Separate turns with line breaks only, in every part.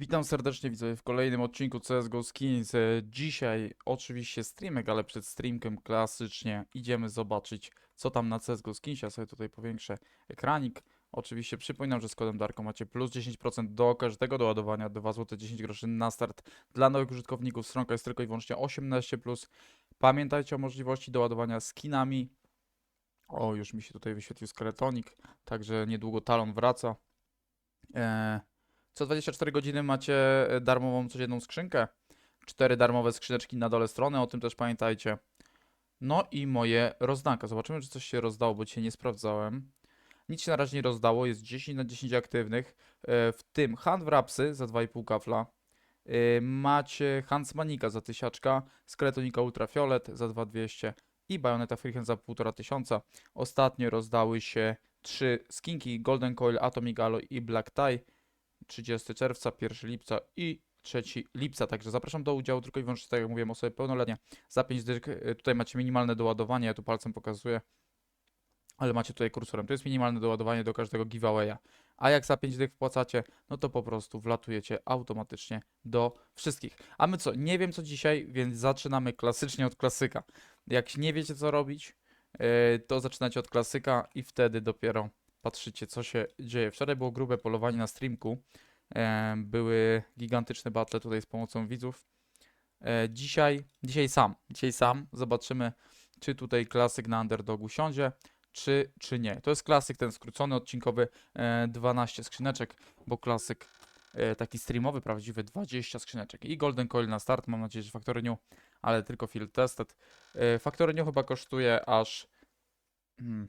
Witam serdecznie widzowie w kolejnym odcinku CSGO Skins. E, Dzisiaj oczywiście streamek, ale przed streamkiem klasycznie idziemy zobaczyć co tam na CSGO Skins. Ja sobie tutaj powiększę ekranik. Oczywiście przypominam, że z kodem Darko macie plus 10% do każdego doładowania, 2 zł 10 groszy na start. Dla nowych użytkowników stronka jest tylko i wyłącznie 18+. Pamiętajcie o możliwości doładowania skinami. O, już mi się tutaj wyświetlił skeletonik, także niedługo talon wraca. Eee, co 24 godziny macie e, darmową codzienną skrzynkę. Cztery darmowe skrzyneczki na dole strony, o tym też pamiętajcie. No i moje rozdanka. Zobaczymy, czy coś się rozdało, bo dzisiaj nie sprawdzałem. Nic się na razie nie rozdało, jest 10 na 10 aktywnych, e, w tym Hand Wrapsy za 2,5 kafla. E, Macie Huntsmanika za tysiaczka, Skeletonika Ultrafiolet za 2200 i Bayonetta Freehand za 1500. Ostatnio rozdały się trzy skinki Golden Coil, Atomic Alloy i Black Tie. 30 czerwca, 1 lipca i 3 lipca. Także zapraszam do udziału tylko i wyłącznie, tak jak mówiłem, osoby pełnoletnie. Za 5 dysk, y, tutaj macie minimalne doładowanie, ja tu palcem pokazuję, ale macie tutaj kursorem. To jest minimalne doładowanie do każdego giveawaya. A jak za 5 dych wpłacacie, no to po prostu wlatujecie automatycznie do wszystkich. A my co? Nie wiem co dzisiaj, więc zaczynamy klasycznie od klasyka. Jak nie wiecie co robić, yy, to zaczynacie od klasyka i wtedy dopiero patrzycie, co się dzieje. Wczoraj było grube polowanie na streamku. E, były gigantyczne battle tutaj z pomocą widzów. E, dzisiaj, dzisiaj sam, dzisiaj sam zobaczymy, czy tutaj klasyk na underdogu siądzie, czy, czy nie. To jest klasyk ten skrócony, odcinkowy, e, 12 skrzyneczek, bo klasyk e, taki streamowy, prawdziwy, 20 skrzyneczek. I Golden Coil na start, mam nadzieję, że Factory ale tylko field tested. E, Factory chyba kosztuje aż... Hmm,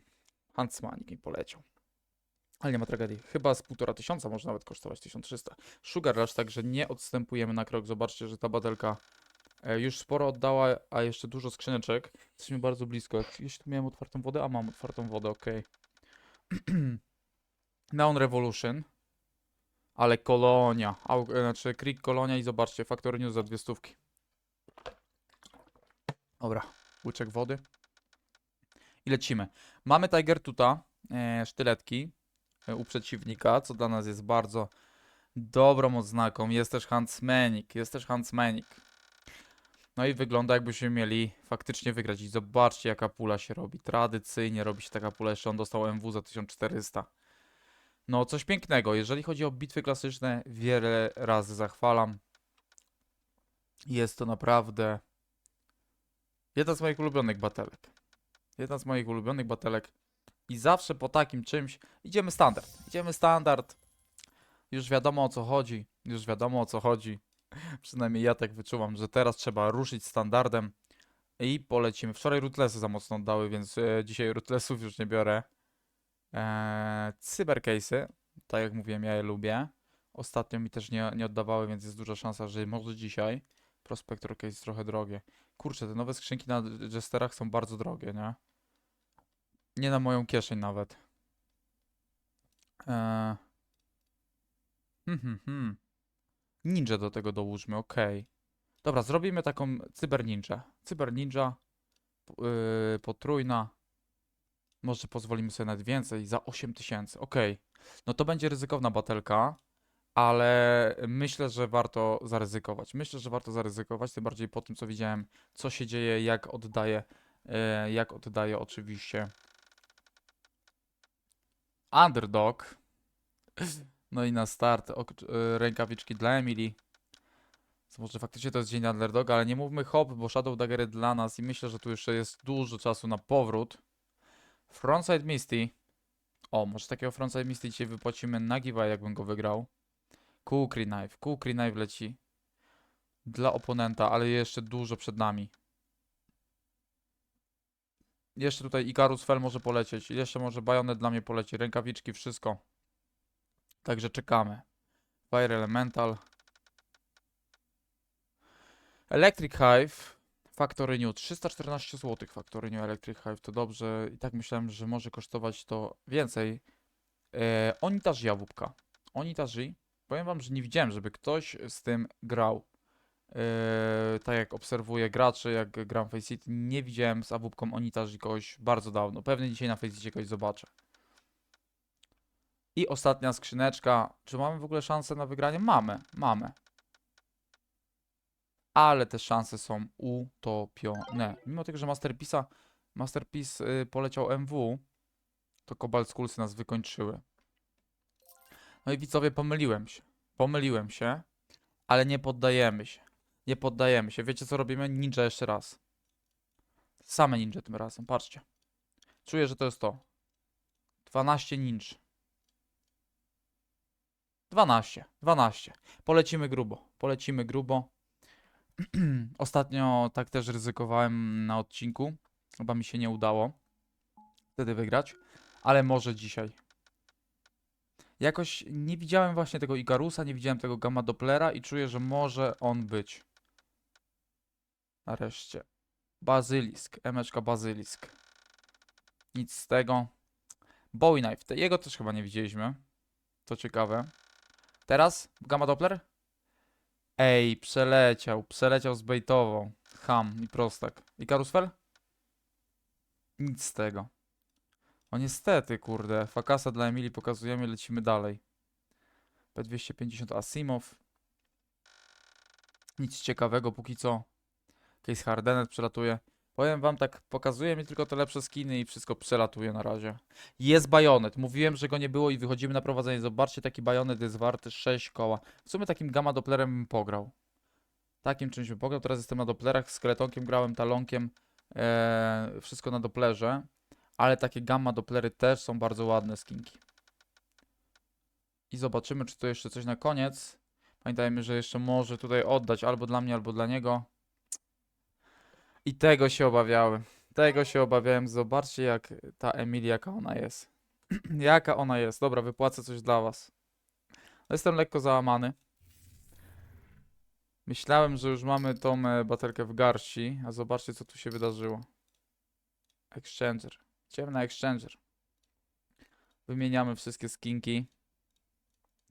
Huntsmanik mi poleciał. Ale nie ma tragedii. Chyba z półtora tysiąca może nawet kosztować 1300. Sugar Rush, także nie odstępujemy na krok. Zobaczcie, że ta batelka e, już sporo oddała, a jeszcze dużo skrzyneczek. Jesteśmy bardzo blisko. Jeśli tu miałem otwartą wodę, a mam otwartą wodę, ok. Neon Revolution. Ale kolonia. Au, e, znaczy Creek kolonia i zobaczcie, Factory News za dwie stówki. Dobra, łyczek wody. I lecimy. Mamy Tiger Tuta, e, sztyletki u przeciwnika, co dla nas jest bardzo dobrą oznaką. Jest też Huntsmanik, jest też Huntsmanik. No i wygląda jakbyśmy mieli faktycznie wygrać. I zobaczcie jaka pula się robi. Tradycyjnie robi się taka pula. Jeszcze on dostał MW za 1400. No coś pięknego. Jeżeli chodzi o bitwy klasyczne, wiele razy zachwalam. Jest to naprawdę jedna z moich ulubionych batelek. Jedna z moich ulubionych batelek. I zawsze po takim czymś idziemy standard. Idziemy standard. Już wiadomo o co chodzi. Już wiadomo o co chodzi. Przynajmniej ja tak wyczuwam, że teraz trzeba ruszyć standardem i polecimy. Wczoraj rootlessy za mocno oddały, więc e, dzisiaj rootlessów już nie biorę. Eee, cybercase'y, tak jak mówiłem, ja je lubię. Ostatnio mi też nie, nie oddawały, więc jest duża szansa, że może dzisiaj. Prospector case trochę drogie. Kurczę, te nowe skrzynki na Jesterach są bardzo drogie, nie? Nie na moją kieszeń nawet. Eee. Hmm, hmm, hmm. Ninja do tego dołóżmy, okej. Dobra, zrobimy taką cyber ninja. Cyber ninja, yy, potrójna. Może pozwolimy sobie nawet więcej, za 8000, okej. No to będzie ryzykowna batelka, ale myślę, że warto zaryzykować. Myślę, że warto zaryzykować, tym bardziej po tym, co widziałem, co się dzieje, jak oddaje, yy, jak oddaje oczywiście Underdog. No i na start ok- y, rękawiczki dla Emily. Co może faktycznie to jest dzień underdoga, ale nie mówmy hop, bo Shadow Daggery dla nas i myślę, że tu jeszcze jest dużo czasu na powrót. Frontside Misty. O, może takiego Frontside Misty dzisiaj wypłacimy na giveaway, jakbym go wygrał. Kukri Knife. Kukri Knife leci dla oponenta, ale jeszcze dużo przed nami. Jeszcze tutaj Icarus Fell może polecieć. Jeszcze może Bayonet dla mnie poleci. Rękawiczki, wszystko. Także czekamy. Fire Elemental. Electric Hive. Factory New. 314 zł. Factory New Electric Hive. To dobrze. I tak myślałem, że może kosztować to więcej. E, Onitarzy jabłka. Onitarzy. Powiem wam, że nie widziałem, żeby ktoś z tym grał. E, tak jak obserwuję graczy, jak gram Face City, nie widziałem z awupką Onitarzy kogoś bardzo dawno. Pewnie dzisiaj na Face City kogoś zobaczę. I ostatnia skrzyneczka. Czy mamy w ogóle szansę na wygranie? Mamy, mamy. Ale te szanse są utopione. Mimo tego, że Masterpiece'a, Masterpiece y, poleciał MW, to Cobalt Skulls nas wykończyły. No i widzowie, pomyliłem się. Pomyliłem się, ale nie poddajemy się. Nie poddajemy się. Wiecie co robimy? Ninja jeszcze raz. Same ninja tym razem, patrzcie. Czuję, że to jest to. 12 ninj. 12, 12. Polecimy grubo, polecimy grubo. Ostatnio tak też ryzykowałem na odcinku. Chyba mi się nie udało wtedy wygrać, ale może dzisiaj. Jakoś nie widziałem właśnie tego Igarusa, nie widziałem tego Gamma Dopplera i czuję, że może on być. Nareszcie. Bazylisk, emeczka Bazylisk. Nic z tego. Bowie Knife, jego też chyba nie widzieliśmy. To ciekawe. Teraz Gamma Doppler? Ej, przeleciał, przeleciał z bejtową. Ham i prostak. I Karusfel? Nic z tego. O niestety, kurde. Fakasa dla Emilii pokazujemy, lecimy dalej. P250 Asimov. Nic ciekawego póki co. Case Hardenet przelatuje. Powiem wam tak, pokazuje mi tylko te lepsze skiny i wszystko przelatuje na razie. Jest bajonet. Mówiłem, że go nie było i wychodzimy na prowadzenie. Zobaczcie, taki bajonet jest warty 6 koła. W sumie takim gamma Dopplerem bym pograł. Takim czymś bym pograł. Teraz jestem na Dopplerach, skeletonkiem grałem, talonkiem. Eee, wszystko na Dopplerze. Ale takie gamma Dopplery też są bardzo ładne skinki. I zobaczymy, czy to jeszcze coś na koniec. Pamiętajmy, że jeszcze może tutaj oddać albo dla mnie, albo dla niego. I tego się obawiałem. Tego się obawiałem. Zobaczcie, jak ta Emilia, jaka ona jest. jaka ona jest. Dobra, wypłacę coś dla was. Jestem lekko załamany. Myślałem, że już mamy tą e, baterkę w garści, a zobaczcie, co tu się wydarzyło. Exchanger. Ciemna Exchanger. Wymieniamy wszystkie skinki.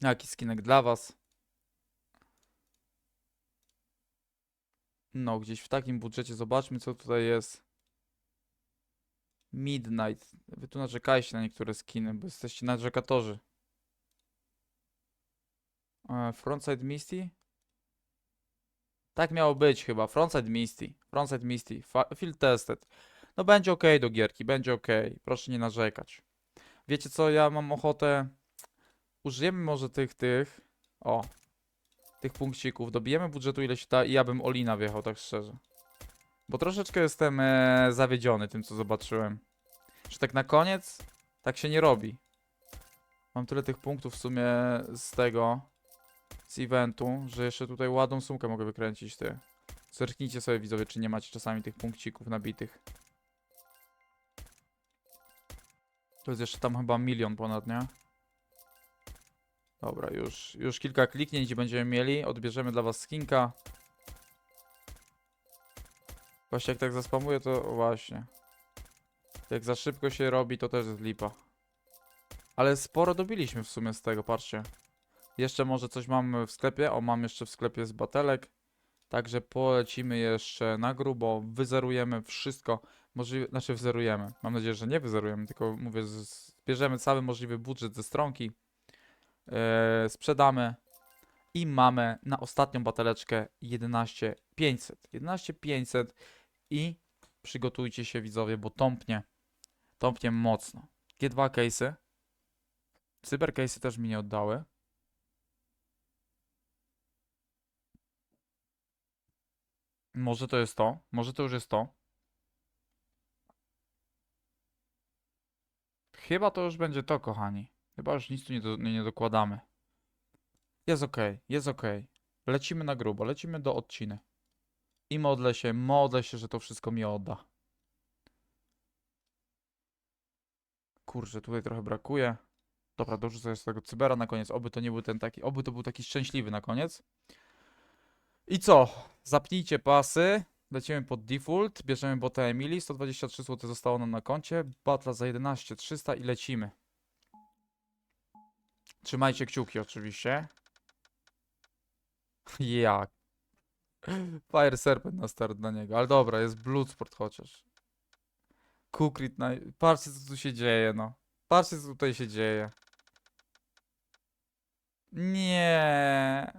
Jaki skinek dla was? No, gdzieś w takim budżecie zobaczmy, co tutaj jest. Midnight. Wy tu narzekajcie na niektóre skiny, bo jesteście narzekatorzy. E, Frontside Misty? Tak miało być chyba. Frontside Misty. Frontside Misty. Field tested. No będzie ok do gierki, będzie ok. Proszę nie narzekać. Wiecie co, ja mam ochotę... Użyjemy może tych, tych... O. Tych punkcików. Dobijemy budżetu ile się da i ja bym Olina wjechał, tak szczerze. Bo troszeczkę jestem e, zawiedziony tym, co zobaczyłem. Że tak na koniec, tak się nie robi. Mam tyle tych punktów w sumie z tego, z eventu, że jeszcze tutaj ładną sumkę mogę wykręcić, ty. Zerknijcie sobie widzowie, czy nie macie czasami tych punkcików nabitych. To jest jeszcze tam chyba milion ponad, nie? Dobra, już, już kilka kliknięć będziemy mieli. Odbierzemy dla was skinka. Właśnie jak tak zaspamuję, to właśnie. Jak za szybko się robi, to też jest lipa. Ale sporo dobiliśmy w sumie z tego, patrzcie. Jeszcze może coś mamy w sklepie. O, mam jeszcze w sklepie z batelek. Także polecimy jeszcze na grubo. Wyzerujemy wszystko. Możliwe, znaczy wyzerujemy. Mam nadzieję, że nie wyzerujemy, tylko mówię, zbierzemy cały możliwy budżet ze stronki. Yy, sprzedamy. I mamy na ostatnią bateleczkę 11500. 11500 i przygotujcie się widzowie, bo tąpnie. Tąpnie mocno. G2 case'y. Cyber case'y też mi nie oddały. Może to jest to. Może to już jest to. Chyba to już będzie to, kochani. Chyba już nic tu nie, do, nie, nie dokładamy. Jest ok, jest ok. Lecimy na grubo, lecimy do odciny. I modlę się, modlę się, że to wszystko mi odda. Kurczę, tutaj trochę brakuje. Dobra, dorzucę z tego cybera na koniec. Oby to nie był ten taki, oby to był taki szczęśliwy na koniec. I co? Zapnijcie pasy. Lecimy pod default. Bierzemy bota Emily. 123 zł zostało nam na koncie. Batla za 11 300 i lecimy. Trzymajcie kciuki oczywiście. Jak? Fire Serpent na start dla niego. Ale dobra, jest Bloodsport chociaż. Kukrit na... Patrzcie co tu się dzieje, no. Patrzcie co tutaj się dzieje. Nie.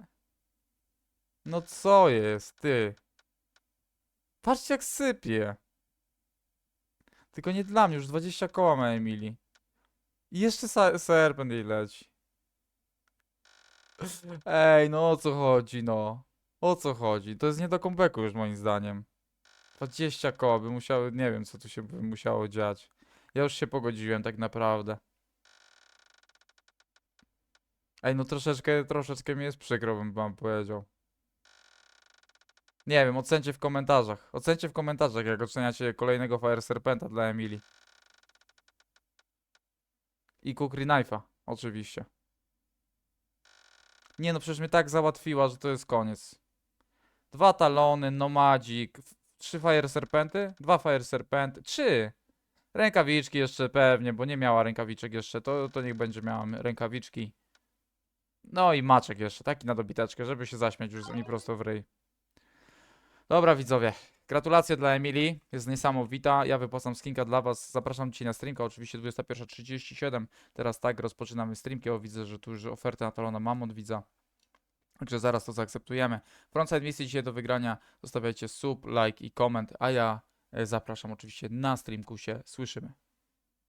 No co jest, ty? Patrzcie jak sypie. Tylko nie dla mnie, już 20 koła ma Emily. I jeszcze serpent jej leci. Ej, no o co chodzi, no? O co chodzi? To jest nie do comebacku już moim zdaniem. 20 koła by musiały, nie wiem co tu się by musiało dziać. Ja już się pogodziłem tak naprawdę. Ej, no troszeczkę, troszeczkę mi jest przykro, bym wam powiedział. Nie wiem, ocencie w komentarzach. Ocencie w komentarzach, jak oceniacie kolejnego Fire Serpenta dla Emily. I Kukri Knife'a, oczywiście. Nie no, przecież mnie tak załatwiła, że to jest koniec. Dwa talony, nomadzik, trzy Fire Serpenty, dwa Fire Serpenty, trzy! Rękawiczki jeszcze pewnie, bo nie miała rękawiczek jeszcze, to, to niech będzie miała rękawiczki. No i maczek jeszcze, taki na dobiteczkę, żeby się zaśmiać już mi prosto w ryj. Dobra widzowie, gratulacje dla Emilii, jest niesamowita, ja wypłacam skinka dla was, zapraszam cię na streamka, oczywiście 21.37, teraz tak, rozpoczynamy streamki, o widzę, że tu już ofertę na talona Mamon widzę. Także zaraz to zaakceptujemy. Frontside misji dzisiaj do wygrania, zostawiajcie sub, like i koment, a ja e, zapraszam oczywiście na streamku się, słyszymy.